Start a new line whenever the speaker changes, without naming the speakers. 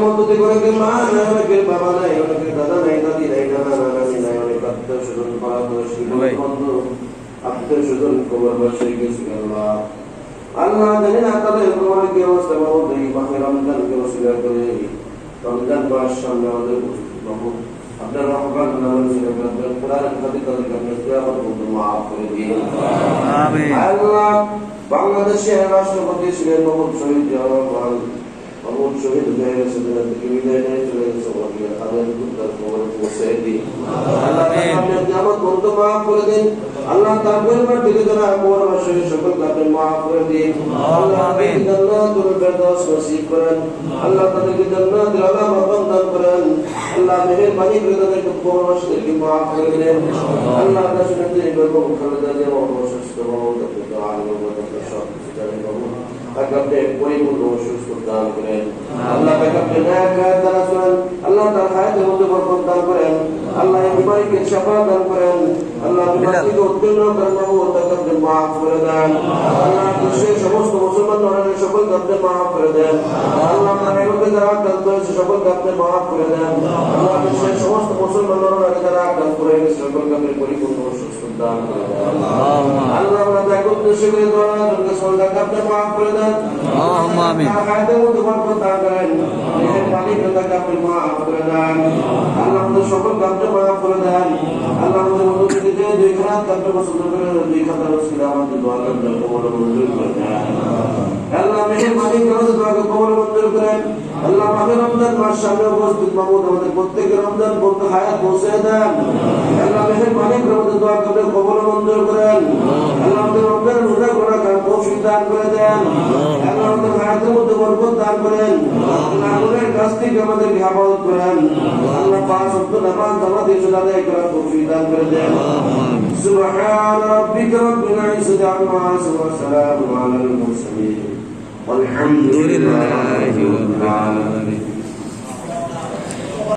মধ্য অনেকের মা নাই অনেকের বাবা নাই অনেকের দাদা নাই দাদি নাই নানা নানি নাই অনেক আত্মীয় স্বজন পাড়া পড়শি বন্ধু আত্মীয় স্বজন কবর বসে গেছে আল্লাহ। আল্লাহ জানি না তাদের তোমার কি অবস্থা বাবু দুই মাসে রমজান কে ওসিলা করে রমজান মাস সামনে আমাদের বাবু আপনার রহমান নামের ছিল আপনার কোরআন খাদি তাদেরকে আপনার কিয়ামত পর্যন্ত মাফ করে দিন।
আমিন।
আল্লাহ বাংলাদেশের রাষ্ট্রপতি ছিলেন মোহাম্মদ শহীদ জওয়াহরলাল মোহাম্মদ শহীদ হয়ে গেছে দুনিয়া থেকে বিদায় নিয়ে চলে গেছে ওনাকে তাদের তার খবর পৌঁছে দিন আল্লাহ
আমিন।
আপনি কিয়ামত পর্যন্ত মাফ করে দিন আল্লাহ তার পরিবার থেকে যারা পৌরবাসী সকলকে আপনি মাফ করে দিন আল্লাহ
আমিন।
তাদেরকে জান্নাতুল ফেরদাউস নসিব করেন আল্লাহ তাদেরকে জান্নাতুল আলা মাকাম দান করেন আল্লাহ মেহেরবানি করে তাদেরকে পৌরবাসীদেরকে মাফ করে দিন আল্লাহ তার সাথে তিনি গর্ব খালেদা দিয়ে অসুস্থ বাবু তাকে তো আলো তাকে সব কিছু জানি বাবু তাকে আপনি পরিপূর্ণ সুস্থ দান করেন আল্লাহ তাকে আপনি ন্যায় কায়াত দান করেন আল্লাহ তার হায়াতের মধ্যে বরকত দান করেন আল্লাহ এই বিমারিকে শাফা দান করেন আল্লাহ বিমার উত্তীর্ণ করেন বাবু তাকে মাফ করে দেন আল্লাহ দেশের সমস্ত মুসলমান সকলকে আপনি মাফ করে দেন আল্লাহ আপনার এগুলোকে যারা আক্রান্ত হয়েছে সকলকে আপনি মাফ করে দেন। আল্লাহ সমস্ত মুসলমান ধরনের যারা আক্রান্ত হয়ে গেছে সকলকে আপনি পরিপূর্ণ সুস্থ দান করে দেন। আল্লাহ আমরা তাকে উদ্দেশ্য করে দোয়া করতে সন্ধ্যাকে আপনি মাফ করে দেন।
আমিন।
তার মধ্যে বরকত দান করেন। নিজের মালিক তাকে আপনি মাফ করে দেন। আল্লাহ আমাদের সকলকে আপনি মাফ করে দেন। আল্লাহ আমাদের মধ্য দুই খাত আপনি পছন্দ করে দুই খাতার রসিদ আমাদের দোয়া করতে কবল মঞ্জুর করে দেন আল্লাহ মেহের মালিক আমাদের দোয়াকে কবল মঞ্জুর করেন আল্লাহ আমাদের রমজান মাস সামনে উপস্থিত মাহমুদ আমাদের প্রত্যেকের রমজান পর্যন্ত হায়াত পৌঁছে দেন আল্লাহ মেহের মালিক আমাদের দোয়া করতে কবল মঞ্জুর করেন আল্লাহ আমাদের রমজান রোজা করা কার তৌফিক দান করে দেন আল্লাহ আমাদের হায়াতের মধ্যে বরকত দান করেন আল্লাহ আগুনের কাছ থেকে আমাদেরকে হেফাজত করেন আল্লাহ পাঁচ ওয়াক্ত নামাজ আমাদের জন্য আদায় করার তৌফিক দান করে দেন سبحان ربك رب العزة عما يصفون وسلام على المرسلين والحمد لله رب العالمين